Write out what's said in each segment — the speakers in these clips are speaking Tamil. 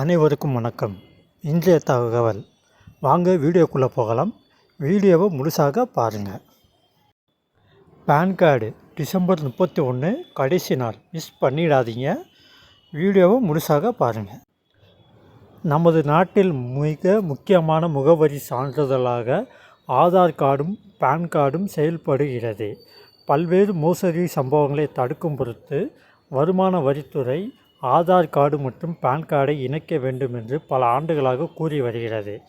அனைவருக்கும் வணக்கம். இன்றைய தகவல். வாங்க வீடியோக்குள்ளே போகலாம். வீடியோவை முழுசாக பாருங்கள் பேன் கார்டு டிசம்பர் முப்பத்தி ஒன்று கடைசி நாள். மிஸ் பண்ணிடாதீங்க. வீடியோவை முழுசாக பாருங்கள் நமது நாட்டில் மிக முக்கியமான முகவரி சான்றிதழாக ஆதார் கார்டும் பேன் கார்டும் செயல்படுகிறது. பல்வேறு மோசடி சம்பவங்களை தடுக்கும் பொருட்டு வருமான வரித்துறை ஆதார் கார்டு மற்றும் பேன் கார்டை இணைக்க வேண்டும் என்று பல ஆண்டுகளாக கூறி வருகிறது.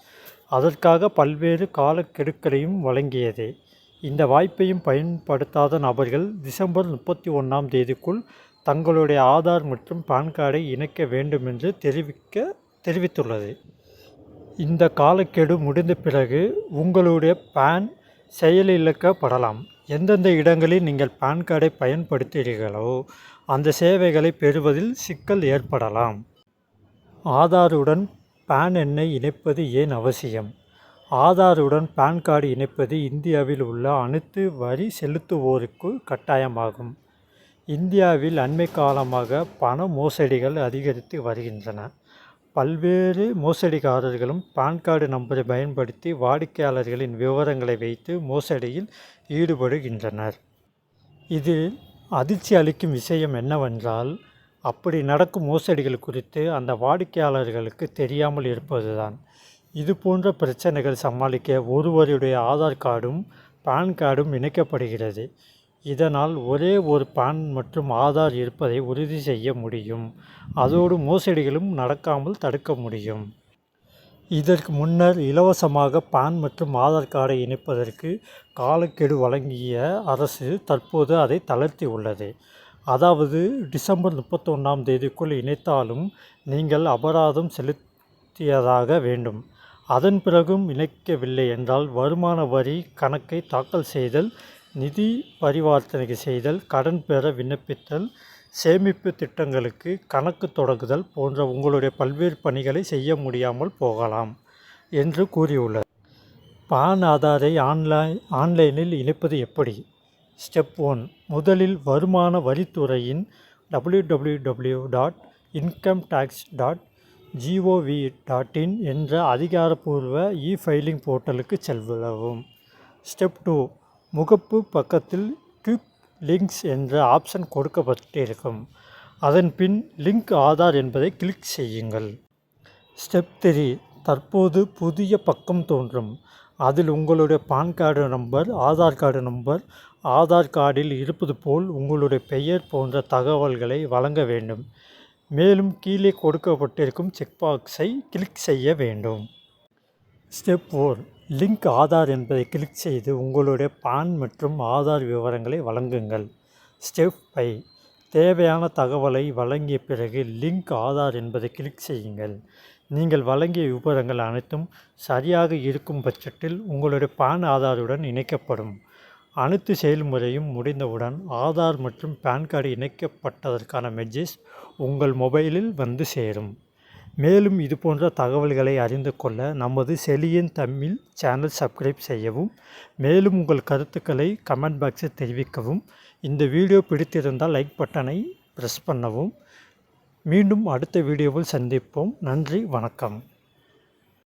அதற்காக பல்வேறு காலக்கெடுக்களையும் வழங்கியது. இந்த வாய்ப்பையும் பயன்படுத்தாத நபர்கள் டிசம்பர் முப்பத்தி ஒன்றாம் தேதிக்குள் தங்களுடைய ஆதார் மற்றும் பேன் கார்டை இணைக்க வேண்டும் என்று தெரிவிக்க தெரிவித்துள்ளது. இந்த காலக்கெடு முடிந்த பிறகு உங்களுடைய பேன் செயலிழக்கப்படலாம். எந்தெந்த இடங்களில் நீங்கள் பேன் கார்டை பயன்படுத்துகிறீர்களோ அந்த சேவைகளை பெறுவதில் சிக்கல் ஏற்படலாம். ஆதாருடன் பேன் எண்ணை இணைப்பது ஏன் அவசியம்? ஆதாருடன் பேன் கார்டு இணைப்பது இந்தியாவில் உள்ள அனைத்து வரி செலுத்துவோருக்கு கட்டாயமாகும். இந்தியாவில் அண்மை காலமாக பண மோசடிகள் அதிகரித்து வருகின்றன. பல்வேறு மோசடிக்காரர்களும் பான் கார்டு நம்பரை பயன்படுத்தி வாடிக்கையாளர்களின் விவரங்களை வைத்து மோசடியில் ஈடுபடுகின்றனர். இதில் அதிர்ச்சி அளிக்கும் விஷயம் என்னவென்றால் அப்படி நடக்கும் மோசடிகள் குறித்து அந்த வாடிக்கையாளர்களுக்கு தெரியாமல் இருப்பதுதான். இது போன்ற பிரச்சனைகள் சமாளிக்க ஒருவருடைய ஆதார் கார்டும் பான் கார்டும் இணைக்கப்படுகிறது. இதனால் ஒரே ஒரு பான் மற்றும் ஆதார் இருப்பதை உறுதி செய்ய முடியும். அதோடு மோசடிகளும் நடக்காமல் தடுக்க முடியும். இதற்கு முன்னர் இலவசமாக பான் மற்றும் ஆதார் கார்டை இணைப்பதற்கு காலக்கெடு வழங்கிய அரசு தற்போது அதை தளர்த்தி உள்ளது. அதாவது டிசம்பர் முப்பத்தொன்னாம் தேதிக்குள் இணைத்தாலும் நீங்கள் அபராதம் செலுத்தியதாக வேண்டும். அதன் பிறகும் இணைக்கவில்லை என்றால் வருமான வரி கணக்கை தாக்கல் செய்தல் நிதி பரிவர்த்தனை செய்தல் கடன் பெற விண்ணப்பித்தல் சேமிப்பு திட்டங்களுக்கு கணக்கு தொடங்குதல் போன்ற உங்களுடைய பல்வேறு பணிகளை செய்ய முடியாமல் போகலாம் என்று கூறியுள்ளது. பான் ஆதாரை ஆன்லைன் ஆன்லைனில் இணைப்பது எப்படி? Step one. முதலில் வருமான வரித்துறையின் W W W dot income tax dot gov dot in என்ற அதிகாரப்பூர்வ இ ஃபைலிங் போர்ட்டலுக்கு செல்லவும். Step two. முகப்பு பக்கத்தில் லிங்க்ஸ் என்ற ஆப்ஷன் கொடுக்கப்பட்டிருக்கும். அதன் பின் லிங்க் ஆதார் என்பதை கிளிக் செய்யுங்கள். ஸ்டெப் த்ரீ தற்போது புதிய பக்கம் தோன்றும். அதில் உங்களுடைய PAN card number Aadhaar card number Aadhaar கார்டில் இருப்பது போல் உங்களுடைய பெயர் போன்ற தகவல்களை வழங்க வேண்டும். மேலும் கீழே கொடுக்கப்பட்டிருக்கும் செக் பாக்ஸை கிளிக் செய்ய வேண்டும். ஸ்டெப் ஃபோர் லிங்க் ஆதார் என்பதை கிளிக் செய்து உங்களுடைய பான் மற்றும் ஆதார் விவரங்களை வழங்குங்கள். ஸ்டெப் ஃபைவ் தேவையான தகவலை வழங்கிய பிறகு லிங்க் ஆதார் என்பதை கிளிக் செய்யுங்கள். நீங்கள் வழங்கிய விவரங்கள் அனைத்தும் சரியாக இருக்கும் பட்சத்தில் உங்களுடைய பான் ஆதாருடன் இணைக்கப்படும். அனைத்து செயல்முறையும் முடிந்தவுடன் ஆதார் மற்றும் பேன் கார்டு இணைக்கப்பட்டதற்கான மெசேஜ் உங்கள் மொபைலில் வந்து சேரும். மேலும் இதுபோன்ற தகவல்களை அறிந்து கொள்ள நமது செலியன் தமிழ் சேனல் சப்ஸ்கிரைப் செய்யவும் மேலும் உங்கள் கருத்துக்களை கமெண்ட் பாக்ஸில் தெரிவிக்கவும் இந்த வீடியோ பிடித்திருந்தால் லைக் பட்டனை ப்ரெஸ் பண்ணவும். மீண்டும் அடுத்த வீடியோவில் சந்திப்போம். நன்றி வணக்கம்.